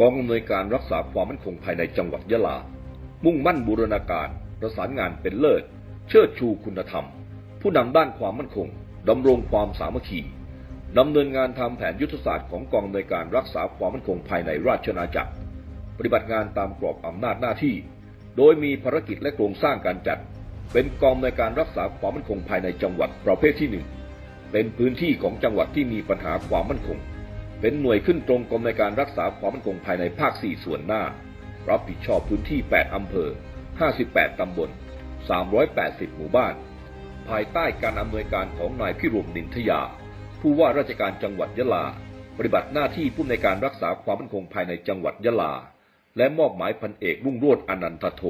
กองอำนวยการรักษาความมั่นคงภายในจังหวัดยะลา มุ่งมั่นบูรณาการ ประสานงานเป็นเลิศ เชิดชูคุณธรรม ผู้นำด้านความมั่นคงดำรงความสามัคคีดำเนินงานทำแผนยุทธศาสตร์ของกองอำนวยการรักษาความมั่นคงภายในราชอาณาจักร ปฏิบัติงานตามกรอบอำนาจหน้าที่ โดยมีภารกิจและโครงสร้างการจัด เป็นกองอำนวยการรักษาความมั่นคงภายในจังหวัดประเภทที่หนึ่งเป็นพื้นที่ของจังหวัดที่มีปัญหาความมั่นคง เป็นหน่วยขึ้นตรงกรมในการรักษาความมั่นคงภายในภาค 4 ส่วนหน้า รับผิดชอบพื้นที่ 8 อำเภอ 58 ตำบล 380 หมู่บ้าน ภายใต้การอำนวยการของนายพิรมนินทยา ผู้ว่าราชการจังหวัดยะลา ปฏิบัติหน้าที่ผู้ในการรักษาความมั่นคงภายในจังหวัดยะลา และมอบหมายพันเอกรุ่งโรจน์อนันทโท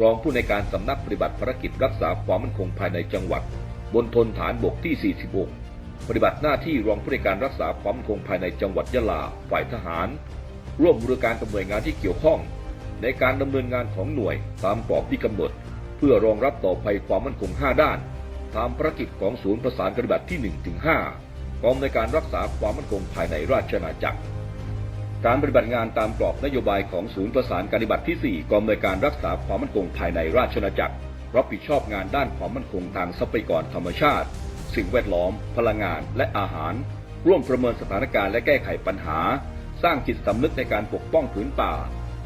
รองผู้ในการสำนักปฏิบัติภารกิจรักษาความมั่นคงภายในจังหวัดบนทนฐานบกที่ 46 ปฏิบัติหน้าที่รองผู้ในการรักษาความมั่นคงภายในจังหวัดยะลา ฝ่ายทหาร ร่วมบริการกับหน่วยงานที่เกี่ยวข้อง ในการดำเนินงานของหน่วยตามกรอบที่กำหนด เพื่อรองรับต่อภัยความมั่นคง 5 ด้าน ตามภารกิจของศูนย์ประสานปฏิบัติที่1ถึง5กองในการรักษาความมั่นคงภายในราชอาณาจักร การปฏิบัติงานตามกรอบนโยบายของศูนย์ประสานการปฏิบัติที่ 4กองอำนการรักษาความมั่นคงภายในราชอาณาจักร รับผิดชอบงานด้านความมั่นคงทางทรัพยากรธรรมชาติ สิ่งแวดล้อม พลังงาน และอาหาร ร่วมประเมินสถานการณ์และแก้ไขปัญหา สร้างจิตสำนึกในการปกป้องผืนป่า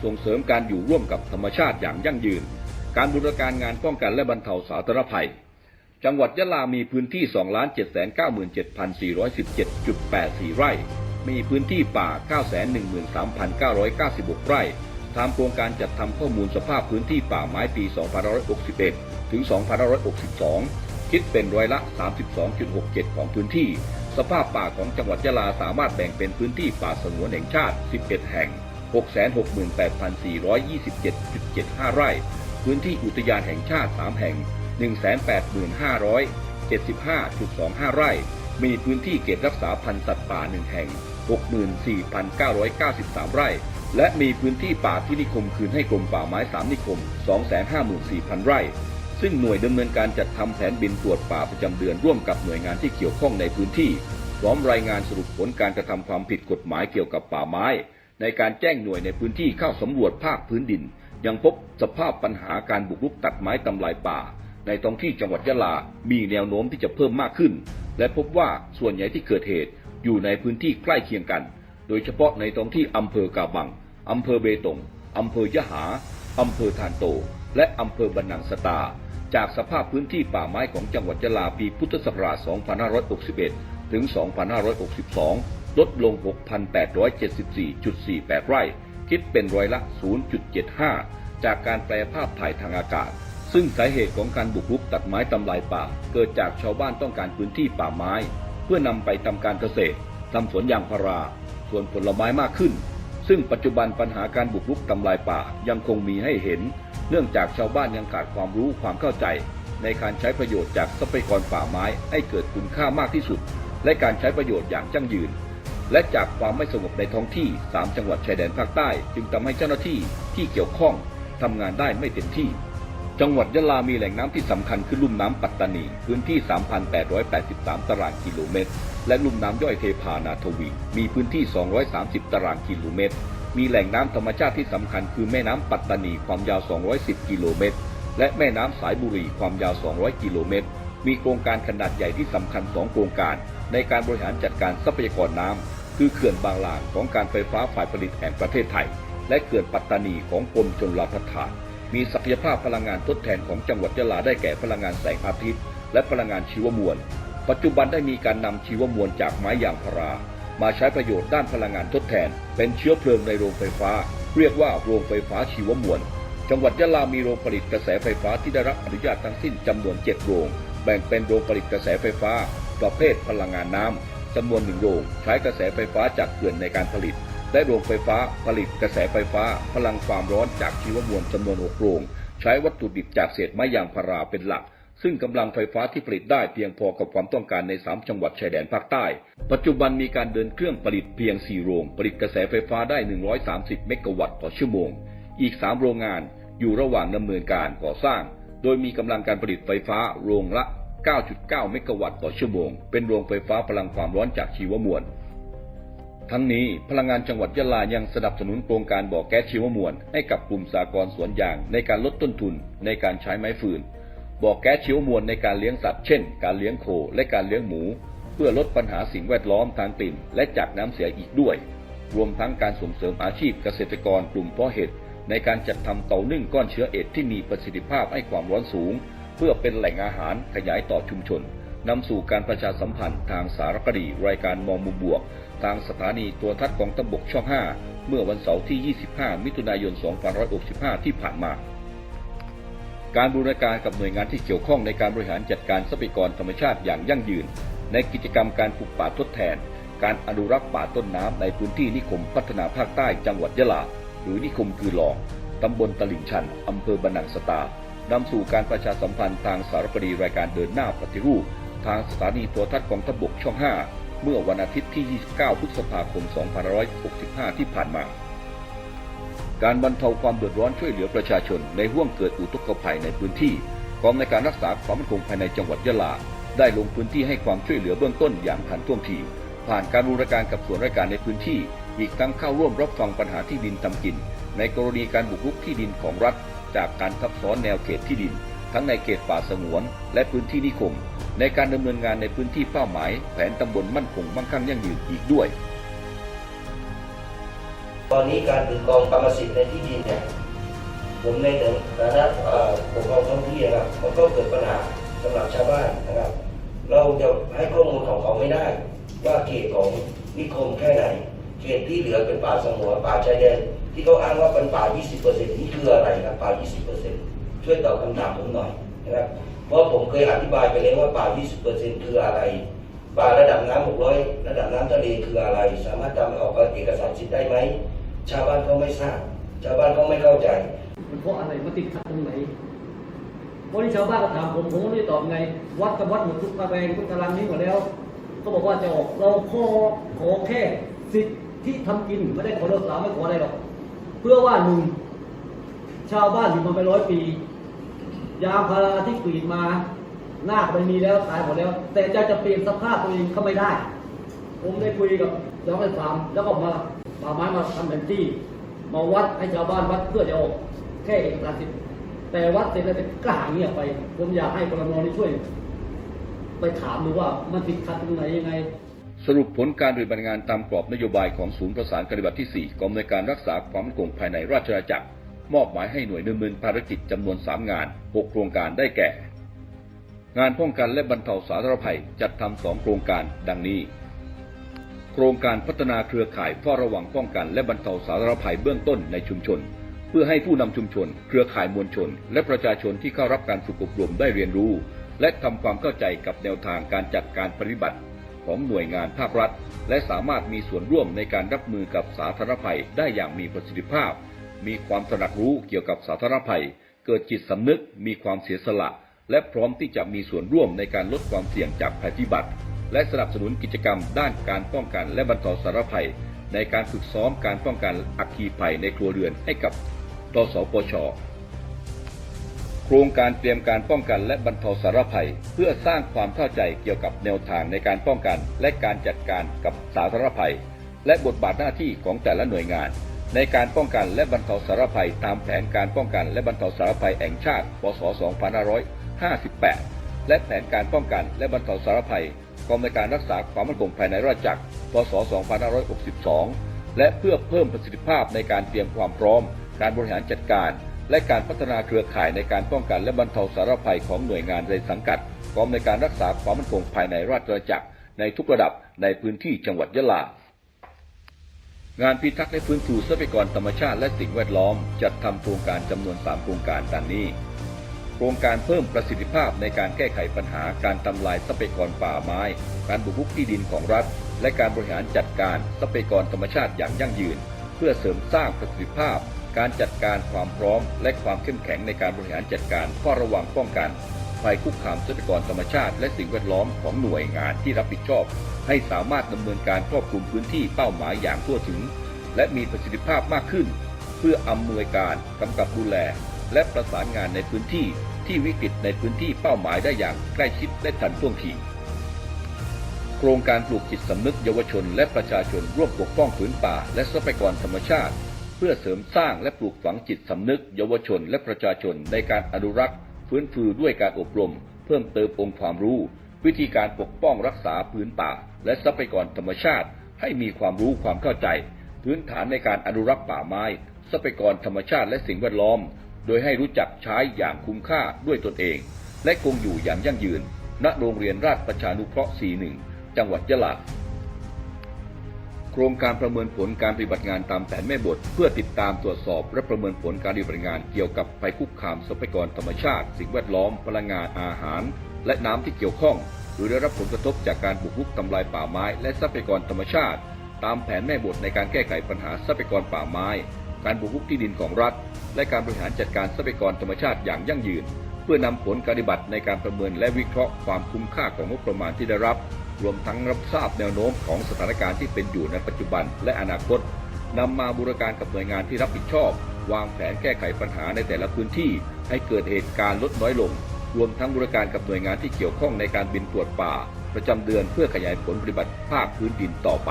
ส่งเสริมการอยู่ร่วมกับธรรมชาติอย่างยั่งยืน การบูรณาการงานป้องกันและบรรเทาสาธารณภัย จังหวัดยะลามีพื้นที่ 2,797,417.84 ไร่ มีพื้นที่ป่า 913,996 ไร่ตามโครงการจัดทำข้อมูลสภาพพื้นที่ป่าไม้ปี 2561 ถึง 2562 คิดเป็นร้อยละ 32.67 ของพื้นที่ สภาพป่าของจังหวัดยะลาสามารถแบ่งเป็นพื้นที่ป่าสงวนแห่งชาติ 11 แห่ง 668,427.75 ไร่ พื้นที่อุทยานแห่งชาติ 3 แห่ง 185,575.25 ไร่ มีพื้นที่เขตรักษาพันธุ์สัตว์ป่า 1 แห่ง 64,993 ไร่ และมีพื้นที่ป่าที่นิคมคืนให้กรมป่าไม้ 3 นิคม 254,000 ไร่ ซึ่งหน่วยดำเนินการจัดทำแผนบินตรวจป่าประจำเดือนร่วมกับหน่วยงานที่เกี่ยวข้องในพื้นที่ พร้อมรายงานสรุปผลการกระทำความผิดกฎหมายเกี่ยวกับป่าไม้ ในการแจ้งหน่วยในพื้นที่เข้าสำรวจภาคพื้นดิน ยังพบสภาพปัญหาการบุกรุกตัดไม้ทำลายป่า ในท้องที่จังหวัดยะลา มีแนวโน้มที่จะเพิ่มมากขึ้น และพบว่าส่วนใหญ่ที่เกิดเหตุอยู่ในพื้นที่ใกล้เคียงกัน โดยเฉพาะในท้องที่อำเภอกาบังอำเภอเบตงอำเภอยะหาอำเภอทานโต และอำเภอบันนังสตา จากสภาพพื้นที่ป่าไม้ของจังหวัดยะลาปีพุทธศักราช 2561 ถึง 2562 ลดลง 6,874.48 ไร่ คิดเป็นร้อยละ 0.75 จากการแปลภาพถ่ายทางอากาศ ซึ่งสาเหตุของการบุกรุกตัดไม้ทำลายป่า เกิดจากชาวบ้านต้องการพื้นที่ป่าไม้ เพื่อนำไปทำการเกษตรทำสวนยางพาราส่วนผลไม้มากขึ้น ซึ่งปัจจุบันปัญหาการบุกรุกทำลายป่ายังคงมีให้เห็น เนื่องจากชาวบ้านยังขาดความรู้ความเข้าใจ ในการใช้ประโยชน์จากทรัพยากรป่าไม้ให้เกิดคุณค่ามากที่สุด และการใช้ประโยชน์อย่างยั่งยืน และจากความไม่สงบในท้องที่ 3 จังหวัดชายแดนภาคใต้ จึงทำให้เจ้าหน้าที่ที่เกี่ยวข้องทำงานได้ไม่เต็มที่ จังหวัดยะลามีแหล่งน้ำที่สำคัญคือลุ่มน้ำปัตตานี พื้นที่ 3,883 ตารางกิโลเมตร และลุ่มน้ำย่อยเทพานาทวี มีพื้นที่ 230 ตารางกิโลเมตร มีแหล่งน้ำธรรมชาติที่สำคัญคือแม่น้ำปัตตานีความยาว 210 กิโลเมตร และแม่น้ำสายบุรีความยาว 200 กิโลเมตร มีโครงการขนาดใหญ่ที่สำคัญ 2 โครงการ ในการบริหารจัดการทรัพยากรน้ำคือเขื่อนบางลางของการไฟฟ้าฝ่ายผลิตแห่งประเทศไทย และเขื่อนปัตตานีของกรมชลประทาน มีศักยภาพพลังงานทดแทนของจังหวัดยะลาได้แก่พลังงานแสงอาทิตย์ และพลังงานชีวมวล ปัจจุบันได้มีการนำชีวมวลจากไม้ยางพารา มาใช้ประโยชน์ด้านพลังงานทดแทน เป็นเชื้อเพลิงในโรงไฟฟ้า เรียกว่าโรงไฟฟ้าชีวมวล จังหวัดยะลามีโรงผลิตกระแสไฟฟ้าที่ได้รับอนุญาตทั้งสิ้นจำนวน 7 โรง แบ่งเป็นโรงผลิตกระแสไฟฟ้า ประเภทพลังงานน้ำจำนวนหนึ่งโรง ใช้กระแสไฟฟ้าจากเขื่อนในการผลิต และโรงไฟฟ้าผลิตกระแสไฟฟ้า พลังความร้อนจากชีวมวลจำนวน 6 โรง ใช้วัตถุดิบจากเศษไม้ยางพาราเป็นหลัก ซึ่งกำลังไฟฟ้าที่ผลิตได้เพียงพอกับความต้องการใน 3 จังหวัดชายแดนภาคใต้ ปัจจุบันมีการเดินเครื่องผลิตเพียง 4 โรง ผลิตกระแสไฟฟ้าได้ 130 เมกะวัตต์ต่อชั่วโมง อีก 3 โรงงานอยู่ระหว่างดำเนินการก่อสร้าง โดยมีกำลังการผลิตไฟฟ้าโรงละ 9.9 เมกะวัตต์ต่อชั่วโมง เป็นโรงไฟฟ้าพลังความร้อนจากชีวมวล ทั้งนี้พลังงานจังหวัดยะลายังสนับสนุนโครงการบ่อแก๊สชีวมวลให้กับกลุ่มสากรสวนยางในการลดต้นทุนในการใช้ไม้ฟืน บ่อแก๊สชีวมวลในการเลี้ยงสัตว์ เช่น การเลี้ยงโคและการเลี้ยงหมู เพื่อลดปัญหาสิ่งแวดล้อมทางกลิ่นและจากน้ำเสียอีกด้วย รวมทั้งการส่งเสริมอาชีพเกษตรกรกลุ่มเพาะเห็ดในการจัดทำเตานึ่งก้อนเชื้อเอ็ดที่มีประสิทธิภาพให้ความร้อนสูง เพื่อเป็นแหล่งอาหารขยายต่อชุมชนนำสู่การประชาสัมพันธ์ทางสารคดีรายการมองมุมบวก ทางสถานีตัวทัศน์กองทัพบกช่อง 5 เมื่อวันเสาร์ที่ 25 มิถุนายน 2565 ที่ผ่านมา การบูรณาการกับหน่วยงานที่เกี่ยวข้องในการบริหารจัดการทรัพยากรธรรมชาติอย่างยั่งยืน ในกิจกรรมการปลูกป่าทดแทน การอนุรักษ์ป่าต้นน้ำในพื้นที่นิคมพัฒนาภาคใต้จังหวัดยะลา หรือนิคมคือหลองตำบลตลิ่งชันอำเภอบรรนังสตานำสู่การประชาสัมพันธ์ทางสารคดีรายการเดินหน้าปฏิรูป ทางสถานีโทรทัศน์กองทบกช่อง 5 เมื่อวันอาทิตย์ที่ 29 พฤษภาคม 2565 ที่ผ่านมา การบรรเทาความเดือดร้อนช่วยเหลือประชาชนในห่วงเกิดอุทกภัยในพื้นที่กองในการรักษาความมั่นคงภายในจังหวัดยะลา ได้ลงพื้นที่ให้ความช่วยเหลือเบื้องต้นอย่างทันท่วงทีผ่านการบูรณาการกับส่วนราชการในพื้นที่ อีกทั้งเข้าร่วมรับฟังปัญหาที่ดินทำกิน ในกรณีการบุกรุกที่ดินของรัฐ จากการทับซ้อนแนวเขตที่ดิน ทั้งในเขตป่าสงวน และพื้นที่นิคม ในการดำเนินงานในพื้นที่เป้าหมาย แผนตำบลมั่นคงมั่งคั่งยั่งยืนอีกด้วย ตอนนี้การถือกองกรรมสิทธิ์ในที่ดินเนี่ยผมในฐานะเอ่อปกครองท้องที่นะครับมันก็เกิดปัญหาสำหรับชาวบ้านนะครับ เราจะให้ข้อมูลของเขาไม่ได้ ว่าเขตของนิคมแค่ไหน เขตที่เหลือเป็นป่าสงวนป่าชายแดนที่เขาอ้างว่าเป็นป่า 20%นี่คืออะไรครับป่า 20%ช่วยตอบคำถามผมหน่อยนะครับเพราะผมเคยอธิบายไปแล้วว่าป่า 20%คืออะไรป่าระดับน้ำ600 ระดับน้ำทะเลคืออะไร สามารถทำออกเอกสารสิทธิ์ได้ไหม ชาวบ้านเขาไม่ทราบ ชาวบ้านเขาไม่เข้าใจ มันเพราะอะไรมันติดขัดตรงไหนวันนี้ชาวบ้านก็ถามผมผมก็ไม่ได้ตอบไง วัดกับวัดหมดทุกตารางทุกตารางนี้หมดแล้ว ก็บอกว่าจะออกเราขอขอแค่สิทธิ์ที่ทำกินไม่ได้ขอเลิกสาวไม่ขออะไรหรอกเพื่อว่าหนึ่งชาวบ้านอยู่มาเป็นร้อยปี ยางพาราที่กรีดมาหน้าก็ไม่มีแล้วตายหมดแล้ว แต่จะจะเปลี่ยนสภาพตัวเองก็ไม่ได้ ผมได้คุยกับสองพันสามแล้วก็มา ป่าไม้มาทำแผนที่ มาวัดให้ชาวบ้านวัดเพื่อจะออกแค่เอกสารสิทธิ์แต่วัดเสร็จแล้วก็หายเงียบไป ผมอยากให้กรมนี่ช่วย ไปถามดูว่ามันติดขัดตรงไหนยังไง สรุปผลการปฏิบัติงานตามกรอบนโยบายของศูนย์ประสานปฏิบัติที่ 4กองอำนวยการรักษาความมั่นคงภายในราชอาณาจักร มอบหมายให้หน่วยดำเนินภารกิจจำนวน 3 งาน 6 โครงการได้แก่ งานป้องกันและบรรเทาสาธารณภัยจัดทำสองโครงการดังนี้ โครงการพัฒนาเครือข่ายเฝ้าระวังป้องกัน และบรรเทาสาธารณภัยเบื้องต้นในชุมชน เพื่อให้ผู้นำชุมชน เครือข่ายมวลชน และประชาชนที่เข้ารับการฝึกอบรมได้เรียนรู้ และทำความเข้าใจกับแนวทางการจัดการปฏิบัติ ของหน่วยงานภาครัฐ และสามารถมีส่วนร่วมในการรับมือกับสาธารณภัยได้อย่างมีประสิทธิภาพ มีความตระหนักรู้เกี่ยวกับสาธารณภัย เกิดจิตสำนึก มีความเสียสละ และพร้อมที่จะมีส่วนร่วมในการลดความเสี่ยงจากภัยพิบัติ และสนับสนุนกิจกรรมด้านการป้องกัน และบรรเทาสาธารณภัย ในการฝึกซ้อมการป้องกันอัคคีภัยในครัวเรือนให้กับตสปชโครงการเตรียมการป้องกันและบรรเทาสาธารณภัย เพื่อสร้างความเข้าใจเกี่ยวกับแนวทางในการป้องกัน และการจัดการกับสาธารณภัย และบทบาทหน้าที่ของแต่ละหน่วยงาน ในการป้องกันและบรรเทาสาธารณภัย ตามแผนการป้องกันและบรรเทาสาธารณภัยแห่งชาติ พศ 2558 และแผนการป้องกันและบรรเทาสาธารณภัย กองในการรักษาความมั่นคงภายในราชจักร พศ 2562 และเพื่อเพิ่มประสิทธิภาพในการเตรียมความพร้อม การบริหารจัดการ และการพัฒนาเครือข่ายในการป้องกันและบรรเทาสาธารณภัยของหน่วยงานในสังกัดกองในการรักษาความมั่นคงภายในราชอาณาจักร ในทุกระดับในพื้นที่จังหวัดยะลา งานพิทักษ์และฟื้นฟูทรัพยากรธรรมชาติและสิ่งแวดล้อม จัดทำโครงการจำนวน 3 โครงการดังนี้ โครงการเพิ่มประสิทธิภาพในการแก้ไขปัญหาการทำลายทรัพยากรป่าไม้ การบุกรุกที่ดินของรัฐ และการบริหารจัดการทรัพยากรธรรมชาติอย่างยั่งยืน เพื่อเสริมสร้างประสิทธิภาพ การจัดการความพร้อม และความเข้มแข็งในการบริหารจัดการเฝ้าระวังป้องกันภัยคุกคามทรัพยากรธรรมชาติและสิ่งแวดล้อมของหน่วยงานที่รับผิดชอบ ให้สามารถดำเนินการครอบคลุมพื้นที่เป้าหมายอย่างทั่วถึง และมีประสิทธิภาพมากขึ้น เพื่ออำนวยการกำกับดูแล และประสานงานในพื้นที่ที่วิกฤตในพื้นที่เป้าหมายได้อย่างใกล้ชิดและทันท่วงที โครงการปลูกจิตสำนึกเยาวชน และประชาชนร่วมปกป้องผืนป่า และทรัพยากรธรรมชาติ เพื่อเสริมสร้างและปลูกฝังจิตสำนึก เยาวชน และประชาชนในการอนุรักษ์ ฟื้นฟูด้วยการอบรม เพิ่มเติมองค์ความรู้ วิธีการปกป้องรักษาพื้นป่า และทรัพยากรธรรมชาติ ให้มีความรู้ความเข้าใจ พื้นฐานในการอนุรักษ์ป่าไม้ทรัพยากรธรรมชาติและสิ่งแวดล้อม โดยให้รู้จักใช้อย่างคุ้มค่าด้วยตนเอง และคงอยู่อย่างยั่งยืน ณ โรงเรียนราชประชานุเคราะห์ 41 จังหวัดยะลา โครงการประเมินผลการปฏิบัติงานตามแผนแม่บท เพื่อติดตามตรวจสอบและประเมินผลการปฏิบัติงานเกี่ยวกับภัยคุกคามทรัพยากรธรรมชาติ สิ่งแวดล้อม พลังงานอาหาร และน้ำที่เกี่ยวข้อง หรือได้รับผลกระทบจากการบุกรุกทำลายป่าไม้และทรัพยากรธรรมชาติ ตามแผนแม่บทในการแก้ไขปัญหาทรัพยากรป่าไม้ การบุกรุกที่ดินของรัฐ และการบริหารจัดการทรัพยากรธรรมชาติอย่างยั่งยืน เพื่อนำผลการปฏิบัติในการประเมินและวิเคราะห์ความคุ้มค่าของงบประมาณที่ได้รับ รวมทั้งรับทราบแนวโน้มของสถานการณ์ที่เป็นอยู่ในปัจจุบันและอนาคตนำมาบูรการกับหน่วยงานที่รับผิดชอบ วางแผนแก้ไขปัญหาในแต่ละพื้นที่ ให้เกิดเหตุการณ์ลดน้อยลง รวมทั้งบูรการกับหน่วยงานที่เกี่ยวข้องในการบินตรวจป่า ประจำเดือนเพื่อขยายผลปฏิบัติภาคพื้นดินต่อไป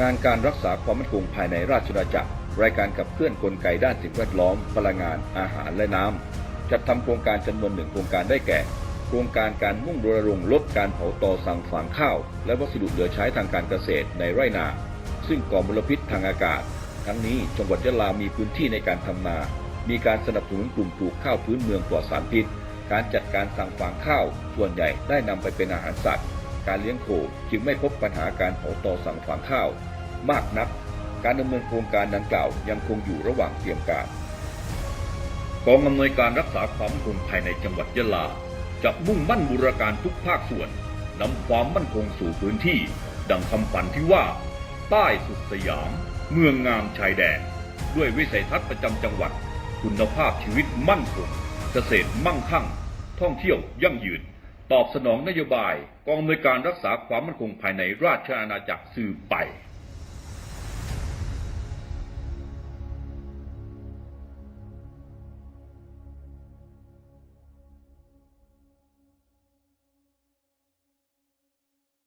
งานการรักษาความมั่นคงภายในราชอาณาจักร รายการกับเคลื่อนกลไกด้านสิ่งแวดล้อม พลังงาน อาหารและน้ำจัดทำโครงการจำนวนหนึ่งโครงการได้แก่ โครงการการมุ่งรณรงค์ลดการเผาตอสั่งฝางข้าว และวัสดุเหลือใช้ทางการเกษตรในไร่นา ซึ่งก่อมลพิษทางอากาศ ทั้งนี้จังหวัดยะลามีพื้นที่ในการทำนา มีการสนับสนุนกลุ่มปลูกข้าวพื้นเมืองปลอดสารพิษ การจัดการสั่งฝางข้าว ส่วนใหญ่ได้นำไปเป็นอาหารสัตว์ การเลี้ยงโคจึงไม่พบปัญหาการเผาตอสั่งฝางข้าว มากนัก การดำเนินโครงการดังกล่าวยังคงอยู่ระหว่างเตรียมการกองอำนวยการรักษาความมั่นคงภายในจังหวัดยะลาจะมุ่งมั่นบูรการทุกภาคส่วนนำความมั่นคงสู่พื้นที่ ดังคำฝันที่ว่า ใต้สุดสยาม เมืองงามชายแดน ด้วยวิสัยทัศน์ประจำจังหวัด คุณภาพชีวิตมั่นคง เกษตรมั่งคั่ง ท่องเที่ยวยั่งยืน ตอบสนองนโยบาย กองอำนวยการรักษาความมั่นคงภายในราชอาณาจักรสืบไป